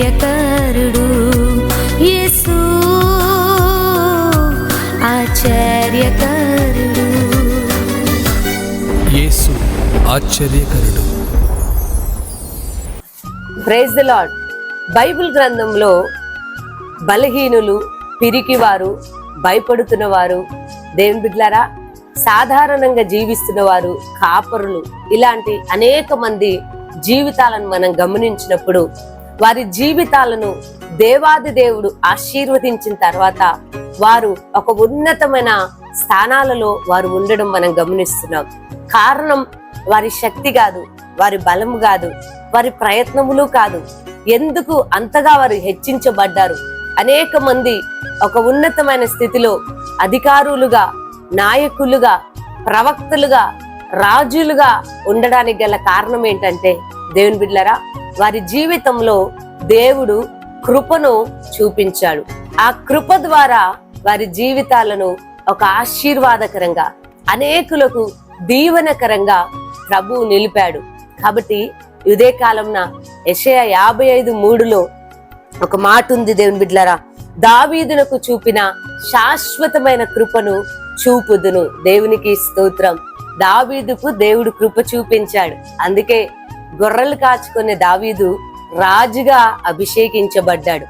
ఆశ్చర్యకరుడు యేసు. ఆశ్చర్యకరుడు. యేసు ఆశ్చర్యకరుడు. ప్రైజ్ ద లాడ్ బైబిల్ గ్రంథంలో బలహీనులు పిరికివారు భయపడుతున్న వారు దేవుని బిడ్లారా సాధారణంగా జీవిస్తున్న వారు కాపరులు ఇలాంటి అనేక మంది జీవితాలను మనం గమనించినప్పుడు వారి జీవితాలను దేవాది దేవుడు ఆశీర్వదించిన తర్వాత వారు ఒక ఉన్నతమైన స్థానాలలో వారు ఉండడం మనం గమనిస్తున్నాం. కారణం వారి శక్తి కాదు వారి బలం కాదు వారి ప్రయత్నములు కాదు. ఎందుకు అంతగా వారు హెచ్చించబడ్డారు? అనేక మంది ఒక ఉన్నతమైన స్థితిలో అధికారులుగా నాయకులుగా ప్రవక్తలుగా రాజులుగా ఉండడానికి గల కారణం ఏంటంటే దేవుని బిడ్లరా వారి జీవితంలో దేవుడు కృపను చూపించాడు. ఆ కృప ద్వారా వారి జీవితాలను ఒక ఆశీర్వాదకరంగా అనేకులకు దీవనకరంగా ప్రభు నిలిపాడు. కాబట్టి ఇదే కాలంన యషయ యాభై ఐదు మూడులో ఒక మాట ఉంది దేవుని బిడ్లరా దావీదునకు చూపిన శాశ్వతమైన కృపను చూపుదును. దేవునికి స్తోత్రం. దావీదుకు దేవుడు కృప చూపించాడు. అందుకే గొర్రెలు కాచుకునే దావీదు రాజుగా అభిషేకించబడ్డాడు.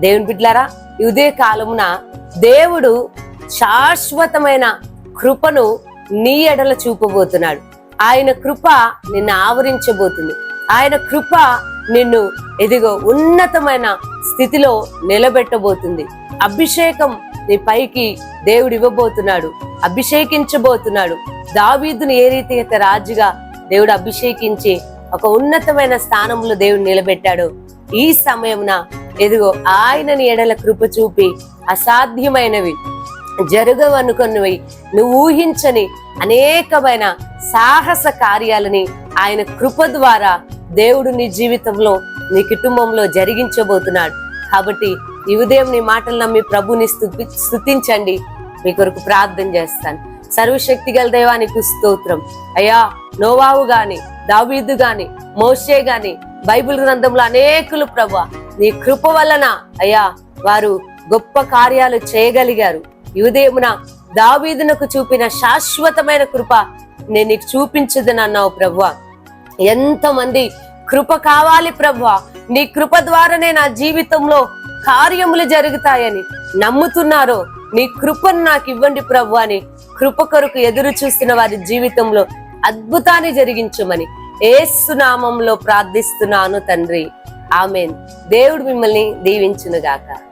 దేవుని బిడ్లారా ఇదే కాలమున దేవుడు శాశ్వతమైన కృపను నీ ఎడల చూపబోతున్నాడు. ఆయన కృప నిన్ను ఆవరించబోతుంది. ఆయన కృప నిన్ను ఎదిగో ఉన్నతమైన స్థితిలో నిలబెట్టబోతుంది. అభిషేకం నీ పైకి దేవుడు ఇవ్వబోతున్నాడు అభిషేకించబోతున్నాడు. దావీదుని ఏ రీతి అయితే రాజుగా దేవుడు అభిషేకించి ఒక ఉన్నతమైన స్థానంలో దేవుడు నిలబెట్టాడు. ఈ సమయమున ఎదిగో ఆయనని ఎడల కృప చూపి అసాధ్యమైనవి జరగవనుకున్నవి. నువ్వు ఊహించని అనేకమైన సాహస కార్యాలని ఆయన కృప ద్వారా దేవుడు నీ జీవితంలో నీ కుటుంబంలో జరిగించబోతున్నాడు. కాబట్టి ఈ ఉదయం నీ మాటలు నమ్మి ప్రభుని స్తుతి స్తుతించండి. మీ కొరకు ప్రార్థన చేస్తాను. సర్వశక్తి గల దైవానికి స్తోత్రం. అయ్యా నోవావు గాని దావీదు గాని మోషే గాని బైబిల్ గ్రంథంలో అనేకులు ప్రభా నీ కృప వలన అయ్యా వారు గొప్ప కార్యాలు చేయగలిగారు. ఈ ఉదయమున దావీదునకు చూపిన శాశ్వతమైన కృప నేను నీకు చూపించదని అన్నావు ప్రభువా ఎంతమంది కృప కావాలి ప్రభువా నీ కృప ద్వారానే నా జీవితంలో కార్యములు జరుగుతాయని నమ్ముతున్నారో నీ కృపను నాకు ఇవ్వండి ప్రభు అని కృప కొరకు ఎదురు చూస్తున్న వారి జీవితంలో అద్భుతాన్ని జరిగించమని ఏసునామంలో ప్రార్థిస్తున్నాను తండ్రి. ఆమెన్. దేవుడు మిమ్మల్ని దీవించునుగాక.